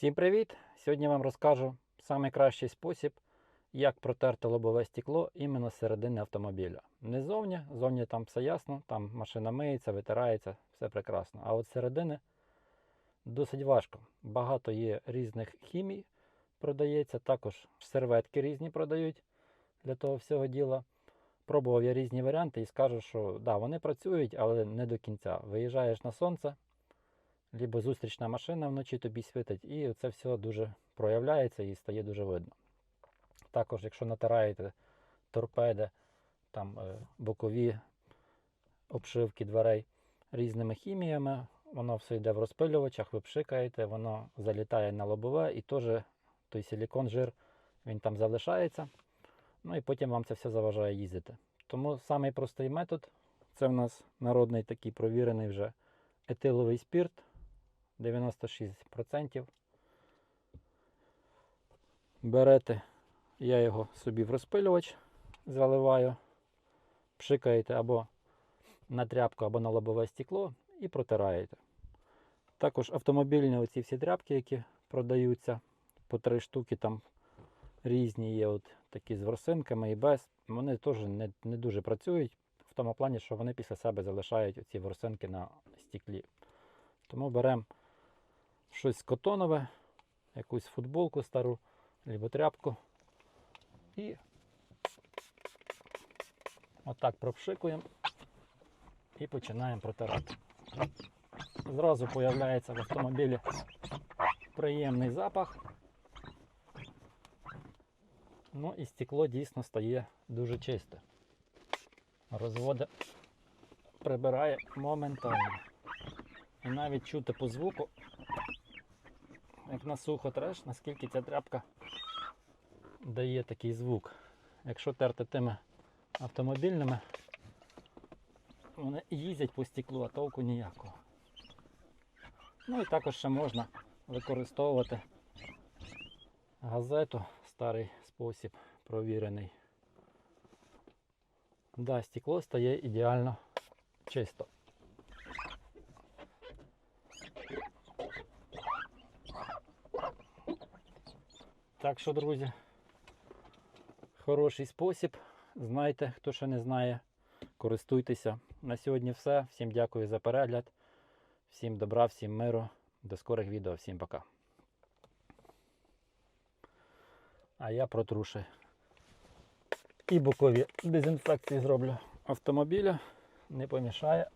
Всім привіт! Сьогодні вам розкажу найкращий спосіб, як протерти лобове стекло іменно з середини автомобіля. Не зовні, зовні там все ясно, там машина миється, витирається, все прекрасно. А от середини досить важко. Багато є різних хімій, продається, також серветки різні продають для того всього діла. Пробував я різні варіанти і скажу, що да, вони працюють, але не до кінця. Виїжджаєш на сонце, либо зустрічна машина вночі тобі світить, і це все дуже проявляється і стає дуже видно. Також, якщо натираєте торпеди, там е, бокові обшивки дверей різними хіміями, воно все йде в розпилювачах, ви пшикаєте, воно залітає на лобове і теж той силікон, жир, він там залишається. Ну і потім вам це все заважає їздити. Тому самий простий метод це в нас народний такий провірений вже етиловий спірт 96%. Берете, я його собі в розпилювач заливаю, пшикаєте або на тряпку, або на лобове стекло і протираєте. Також автомобільні оці всі тряпки, які продаються по три штуки, там різні є от такі з ворсинками і без. Вони теж не, не дуже працюють в тому плані, що вони після себе залишають оці ворсинки на стеклі. Тому беремо щось котонове, якусь футболку стару, або тряпку. І отак пропшикуємо і починаємо протирати. Зразу з'являється в автомобілі приємний запах. Ну і стекло дійсно стає дуже чисте. Розводи прибирає моментально. І навіть чути по звуку, як на сухо треш, наскільки ця тряпка дає такий звук. Якщо терти тими автомобільними, вони їздять по стеклу, а толку ніякого. Ну і також ще можна використовувати газету, старий спосіб провірений. Да, стекло стає ідеально чисто. Так що, друзі, хороший спосіб. Знайте, хто ще не знає, користуйтеся. На сьогодні все. Всім дякую за перегляд. Всім добра, всім миру. До скорих відео. Всім пока. А я протруши. І бокові дезінфекції зроблю автомобіля. Не помішає.